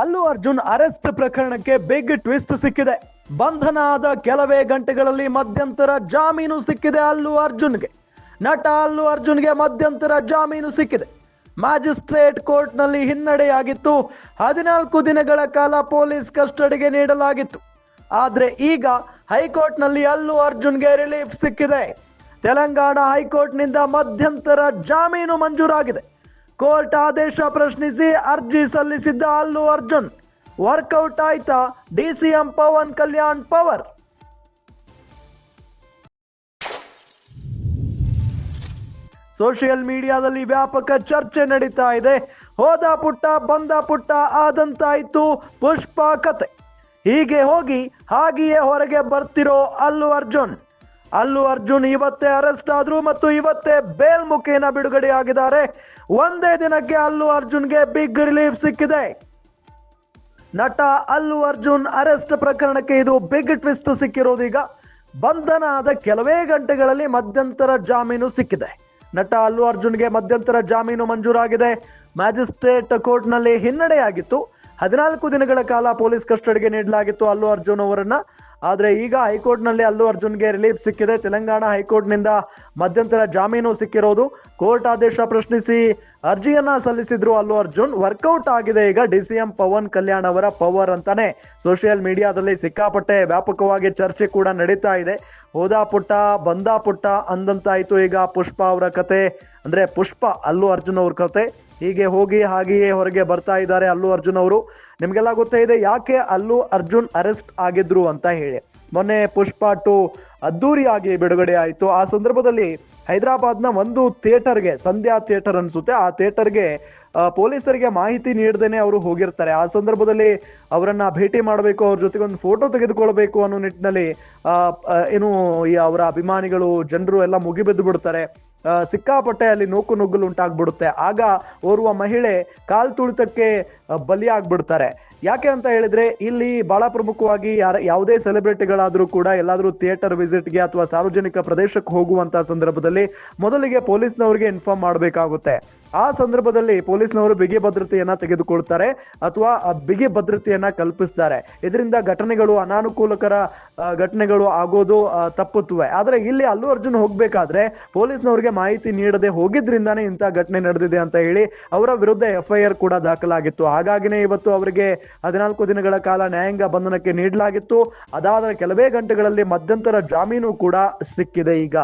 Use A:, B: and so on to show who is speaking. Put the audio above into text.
A: ಅಲ್ಲು ಅರ್ಜುನ್ ಅರೆಸ್ಟ್ ಪ್ರಕರಣಕ್ಕೆ big twist ಸಿಕ್ಕಿದೆ. ಬಂಧನ ಆದ ಕೆಲವೇ ಗಂಟೆಗಳಲ್ಲಿ ಮಧ್ಯಂತರ ಜಾಮೀನು ಸಿಕ್ಕಿದೆ ಅಲ್ಲು ಅರ್ಜುನ್ಗೆ. ನಟ ಅಲ್ಲು ಅರ್ಜುನ್ಗೆ ಮಧ್ಯಂತರ ಜಾಮೀನು ಸಿಕ್ಕಿದೆ. ಮ್ಯಾಜಿಸ್ಟ್ರೇಟ್ ಕೋರ್ಟ್ನಲ್ಲಿ ಹಿನ್ನಡೆಯಾಗಿತ್ತು. ಹದಿನಾಲ್ಕು ದಿನಗಳ ಕಾಲ ಪೊಲೀಸ್ ಕಸ್ಟಡಿಗೆ ನೀಡಲಾಗಿತ್ತು. ಆದ್ರೆ ಈಗ ಹೈಕೋರ್ಟ್ನಲ್ಲಿ ಅಲ್ಲು ಅರ್ಜುನ್ಗೆ ರಿಲೀಫ್ ಸಿಕ್ಕಿದೆ. ತೆಲಂಗಾಣ ಹೈಕೋರ್ಟ್ನಿಂದ ಮಧ್ಯಂತರ ಜಾಮೀನು ಮಂಜೂರಾಗಿದೆ. ಕೋರ್ಟ್ ಆದೇಶ ಪ್ರಶ್ನಿಸಿ ಅರ್ಜಿ ಸಲ್ಲಿಸಿದ್ದ ಅಲ್ಲು ಅರ್ಜುನ್. ವರ್ಕೌಟ್ ಆಯ್ತಾ DCM Pawan Kalyan power. Social ಮೀಡಿಯಾದಲ್ಲಿ ವ್ಯಾಪಕ ಚರ್ಚೆ ನಡೀತಾ ಇದೆ. ಹೋದ ಪುಟ್ಟ, ಬಂದ ಪುಟ್ಟ ಆದಂತಾಯ್ತು ಪುಷ್ಪ ಕತೆ. ಹೀಗೆ ಹೋಗಿ ಹಾಗೆಯೇ ಹೊರಗೆ ಬರ್ತಿರೋ ಅಲ್ಲು ಅರ್ಜುನ್. ಅಲ್ಲು ಅರ್ಜುನ್ ಇವತ್ತೇ ಅರೆಸ್ಟ್ ಆದ್ರು ಮತ್ತು ಇವತ್ತೇ ಬೇಲ್ ಮುಖೇನ ಬಿಡುಗಡೆಯಾಗಿದ್ದಾರೆ. ಒಂದೇ ದಿನಕ್ಕೆ ಅಲ್ಲು ಅರ್ಜುನ್ಗೆ ಬಿಗ್ ರಿಲೀಫ್ ಸಿಕ್ಕಿದೆ. ನಟ ಅಲ್ಲು ಅರ್ಜುನ್ ಅರೆಸ್ಟ್ ಪ್ರಕರಣಕ್ಕೆ ಇದು ಬಿಗ್ ಟ್ವಿಸ್ಟ್ ಸಿಕ್ಕಿರೋದೀಗ. ಬಂಧನ ಆದ ಕೆಲವೇ ಗಂಟೆಗಳಲ್ಲಿ ಮಧ್ಯಂತರ ಜಾಮೀನು ಸಿಕ್ಕಿದೆ. ನಟ ಅಲ್ಲು ಅರ್ಜುನ್ಗೆ ಮಧ್ಯಂತರ ಜಾಮೀನು ಮಂಜೂರಾಗಿದೆ. ಮ್ಯಾಜಿಸ್ಟ್ರೇಟ್ ಕೋರ್ಟ್ನಲ್ಲಿ ಹಿನ್ನಡೆಯಾಗಿತ್ತು. ಹದಿನಾಲ್ಕು ದಿನಗಳ ಕಾಲ ಪೊಲೀಸ್ ಕಸ್ಟಡಿಗೆ ನೀಡಲಾಗಿತ್ತು ಅಲ್ಲು ಅರ್ಜುನ್ ಅವರನ್ನ. ಆದ್ರೆ ಈಗ ಹೈಕೋರ್ಟ್ನಲ್ಲಿ ಅಲ್ಲು ಅರ್ಜುನ್ಗೆ ರಿಲೀಫ್ ಸಿಕ್ಕಿದೆ. ತೆಲಂಗಾಣ ಹೈಕೋರ್ಟ್ನಿಂದ ಮಧ್ಯಂತರ ಜಾಮೀನು ಸಿಕ್ಕಿರೋದು. ಕೋರ್ಟ್ ಆದೇಶ ಪ್ರಶ್ನಿಸಿ ಅರ್ಜಿಯನ್ನ ಸಲ್ಲಿಸಿದ್ರು ಅಲ್ಲು ಅರ್ಜುನ್. ವರ್ಕೌಟ್ ಆಗಿದೆ ಈಗ ಡಿಸಿಎಂ ಪವನ್ ಕಲ್ಯಾಣ್ ಅವರ ಪವರ್ ಅಂತಾನೆ. ಸೋಷಿಯಲ್ ಮೀಡಿಯಾದಲ್ಲಿ ಸಿಕ್ಕಾಪಟ್ಟೆ ವ್ಯಾಪಕವಾಗಿ ಚರ್ಚೆ ಕೂಡ ನಡೀತಾ ಇದೆ. ಹೋದ ಪುಟ್ಟ, ಬಂದ ಪುಟ್ಟ ಅಂದಂತಾಯ್ತು ಈಗ ಪುಷ್ಪ ಅವರ ಕತೆ. ಅಂದ್ರೆ ಪುಷ್ಪ, ಅಲ್ಲು ಅರ್ಜುನ್ ಅವ್ರ ಕತೆ. ಹೀಗೆ ಹೋಗಿ ಹಾಗೆಯೇ ಹೊರಗೆ ಬರ್ತಾ ಇದ್ದಾರೆ ಅಲ್ಲು ಅರ್ಜುನ್ ಅವರು. ನಿಮಗೆಲ್ಲ ಗೊತ್ತೇ ಇದೆ ಯಾಕೆ ಅಲ್ಲು ಅರ್ಜುನ್ ಅರೆಸ್ಟ್ ಆಗಿದ್ರು ಅಂತ ಹೇಳಿ. ಮೊನ್ನೆ ಪುಷ್ಪ ಟು ಅದ್ದೂರಿಯಾಗಿ ಬಿಡುಗಡೆ ಆಯಿತು. ಆ ಸಂದರ್ಭದಲ್ಲಿ ಹೈದರಾಬಾದ್ನ ಒಂದು ಥಿಯೇಟರ್ಗೆ ಸಂಧ್ಯಾ ಥಿಯೇಟರ್ ಅನ್ಸುತ್ತೆ. ಆ ಥಿಯೇಟರ್ಗೆ ಪೊಲೀಸರಿಗೆ ಮಾಹಿತಿ ನೀಡದೇನೆ ಅವರು ಹೋಗಿರ್ತಾರೆ. ಆ ಸಂದರ್ಭದಲ್ಲಿ ಅವರನ್ನ ಭೇಟಿ ಮಾಡಬೇಕು, ಅವ್ರ ಜೊತೆಗೆ ಒಂದು ಫೋಟೋ ತೆಗೆದುಕೊಳ್ಬೇಕು ಅನ್ನೋ ನಿಟ್ಟಿನಲ್ಲಿ ಏನು ಈ ಅವರ ಅಭಿಮಾನಿಗಳು, ಜನರು ಎಲ್ಲ ಮುಗಿಬಿದ್ದು ಬಿಡ್ತಾರೆ ಸಿಕ್ಕಾಪಟ್ಟೆ ಅಲ್ಲಿ ನೂಕು ನುಗ್ಗಲು ಉಂಟಾಗ್ಬಿಡುತ್ತೆ. ಆಗ ಓರ್ವ ಮಹಿಳೆ ಕಾಲ್ ತುಳಿತಕ್ಕೆ ಬಲಿಯಾಗ್ಬಿಡ್ತಾರೆ. ಯಾಕೆ ಅಂತ ಹೇಳಿದ್ರೆ, ಇಲ್ಲಿ ಬಹಳ ಪ್ರಮುಖವಾಗಿ ಯಾರ, ಯಾವುದೇ ಸೆಲೆಬ್ರಿಟಿಗಳಾದರೂ ಕೂಡ ಎಲ್ಲಾದ್ರೂ ಥಿಯೇಟರ್ ವಿಸಿಟ್ಗೆ ಅಥವಾ ಸಾರ್ವಜನಿಕ ಪ್ರದೇಶಕ್ಕೆ ಹೋಗುವಂತಹ ಸಂದರ್ಭದಲ್ಲಿ ಮೊದಲಿಗೆ ಪೊಲೀಸ್ನವರಿಗೆ ಇನ್ಫಾರ್ಮ್ ಮಾಡಬೇಕಾಗುತ್ತೆ. ಆ ಸಂದರ್ಭದಲ್ಲಿ ಪೊಲೀಸ್ನವರು ಬಿಗಿ ಭದ್ರತೆಯನ್ನ ತೆಗೆದುಕೊಳ್ತಾರೆ ಅಥವಾ ಬಿಗಿ ಭದ್ರತೆಯನ್ನ ಕಲ್ಪಿಸ್ತಾರೆ. ಇದರಿಂದ ಘಟನೆಗಳು ಅನಾನುಕೂಲಕರ ಘಟನೆಗಳು ಆಗೋದು ತಪ್ಪುತ್ತವೆ. ಆದ್ರೆ ಇಲ್ಲಿ ಅಲ್ಲು ಅರ್ಜುನ್ ಹೋಗ್ಬೇಕಾದ್ರೆ ಪೊಲೀಸ್ನವರಿಗೆ ಮಾಹಿತಿ ನೀಡದೆ ಹೋಗಿದ್ರಿಂದಾನೇ ಇಂಥ ಘಟನೆ ನಡೆದಿದೆ ಅಂತ ಹೇಳಿ ಅವರ ವಿರುದ್ಧ ಎಫ್ಐಆರ್ ಕೂಡ ದಾಖಲಾಗಿತ್ತು. ಹಾಗಾಗಿನೇ ಇವತ್ತು ಅವರಿಗೆ ಹದಿನಾಲ್ಕು ದಿನಗಳ ಕಾಲ ನ್ಯಾಯಾಂಗ ಬಂಧನಕ್ಕೆ ನೀಡಲಾಗಿತ್ತು. ಅದಾದ ಕೆಲವೇ ಗಂಟೆಗಳಲ್ಲಿ ಮಧ್ಯಂತರ ಜಾಮೀನು ಕೂಡ ಸಿಕ್ಕಿದೆ ಈಗ.